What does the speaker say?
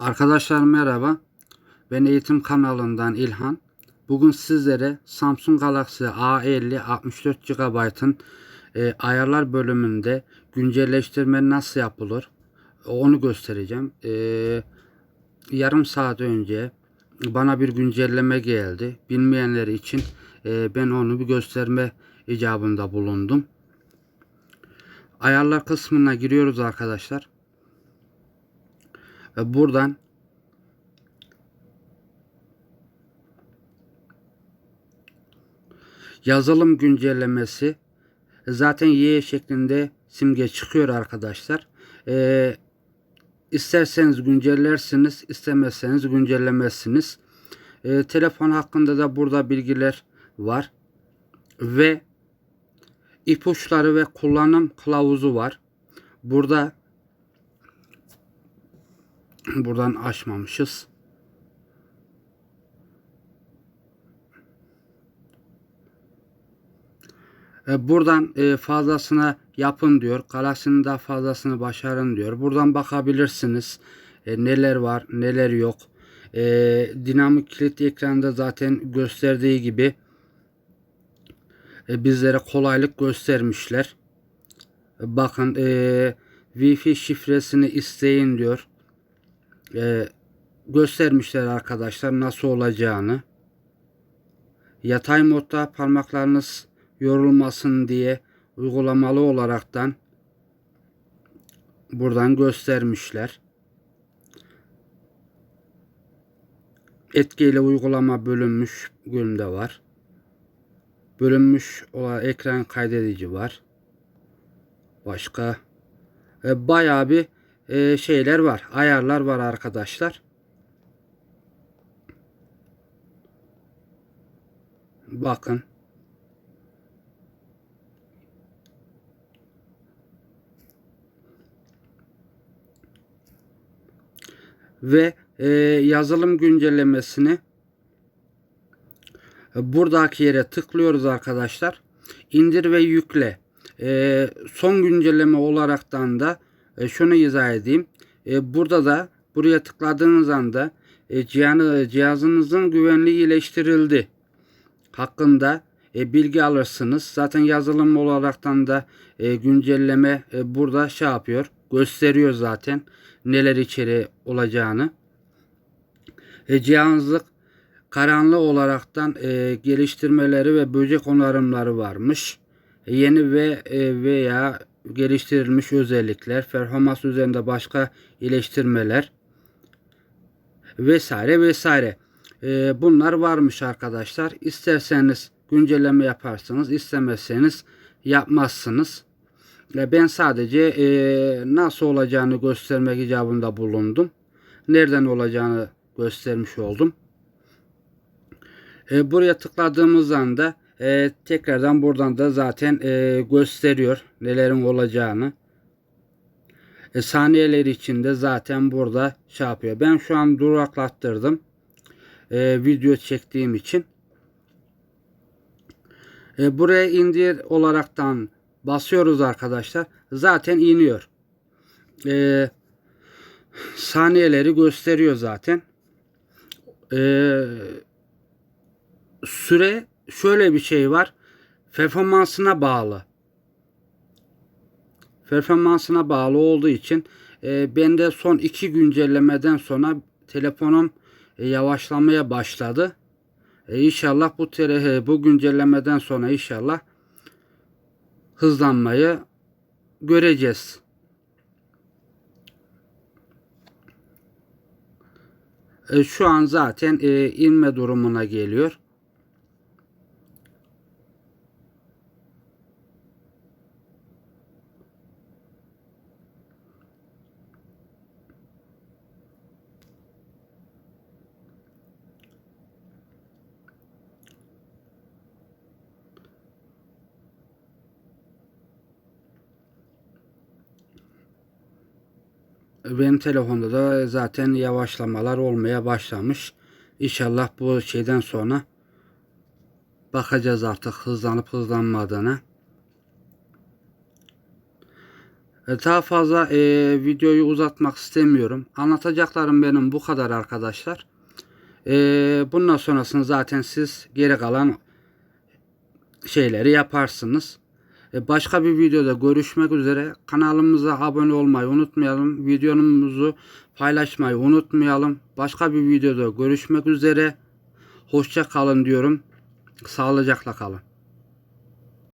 Arkadaşlar merhaba. Ben eğitim kanalından İlhan. Bugün sizlere Samsung Galaxy A50 64 GB'ın e, ayarlar bölümünde güncelleştirme nasıl yapılır onu göstereceğim. E, yarım saat önce bana bir güncelleme geldi. Bilmeyenler için e, ben onu bir gösterme icabında bulundum. Ayarlar kısmına giriyoruz arkadaşlar. Ve buradan yazılım güncellemesi zaten Y şeklinde simge çıkıyor arkadaşlar. Ee, isterseniz güncellersiniz, istemezseniz güncellemezsiniz. Ee, telefon hakkında da burada bilgiler var. Ve ipuçları ve kullanım kılavuzu var. Burada buradan açmamışız. E, Buradan e, fazlasına yapın diyor. Galaksinin daha fazlasını başarın diyor. Buradan bakabilirsiniz. E, neler var, neler yok. Dinamik kilit ekranda zaten gösterdiği gibi bizlere kolaylık göstermişler. Bakın Wi-Fi şifresini isteyin diyor. E, göstermişler arkadaşlar nasıl olacağını. Yatay modda parmaklarınız yorulmasın diye uygulamalı olaraktan buradan göstermişler. Etkiyle uygulama bölünmüş bölümde var. Bölünmüş olan ekran kaydedici var. Başka e, bayağı bir e, şeyler var. Ayarlar var arkadaşlar. Bakın. Ve e, yazılım güncellemesini buradaki yere tıklıyoruz arkadaşlar. İndir ve yükle. E, son güncelleme olaraktan da e, şunu izah edeyim. E, burada da buraya tıkladığınız anda e, cihazı, cihazınızın güvenliği iyileştirildi hakkında e, bilgi alırsınız. Zaten yazılım olaraktan da e, güncelleme e, burada şey yapıyor. Gösteriyor zaten neler içeri olacağını. E, cihazlık karanlığı olaraktan e, geliştirmeleri ve böcek onarımları varmış. E, yeni ve e, veya geliştirilmiş özellikler, performans üzerinde başka iyileştirmeler vesaire vesaire. E, bunlar varmış arkadaşlar. İsterseniz güncelleme yaparsınız, istemezseniz yapmazsınız. E, ben sadece e, nasıl olacağını göstermek icabında bulundum. Nereden olacağını göstermiş oldum. E, buraya tıkladığımız anda e, tekrardan buradan da zaten e, gösteriyor nelerin olacağını. E, saniyeler içinde zaten burada şey yapıyor. Ben şu an duraklattırdım. E, video çektiğim için. E, buraya indir olaraktan basıyoruz arkadaşlar. Zaten iniyor. E, saniyeleri gösteriyor zaten. E, süre şöyle bir şey var. Performansına bağlı. Performansına bağlı olduğu için e, bende son iki güncellemeden sonra telefonum e, yavaşlamaya başladı. E, inşallah bu tele, bu güncellemeden sonra inşallah hızlanmayı göreceğiz. E, şu an zaten e, inme durumuna geliyor. Benim telefonda da zaten yavaşlamalar olmaya başlamış. İnşallah bu şeyden sonra bakacağız artık hızlanıp hızlanmadığına. E, Daha fazla e, videoyu uzatmak istemiyorum. Anlatacaklarım benim bu kadar arkadaşlar. E, bundan sonrasını zaten siz geri kalan şeyleri yaparsınız. E, Başka bir videoda görüşmek üzere. Kanalımıza abone olmayı unutmayalım. Videomuzu paylaşmayı unutmayalım. Başka bir videoda görüşmek üzere. Hoşça kalın diyorum. Sağlıcakla kalın.